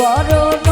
বড়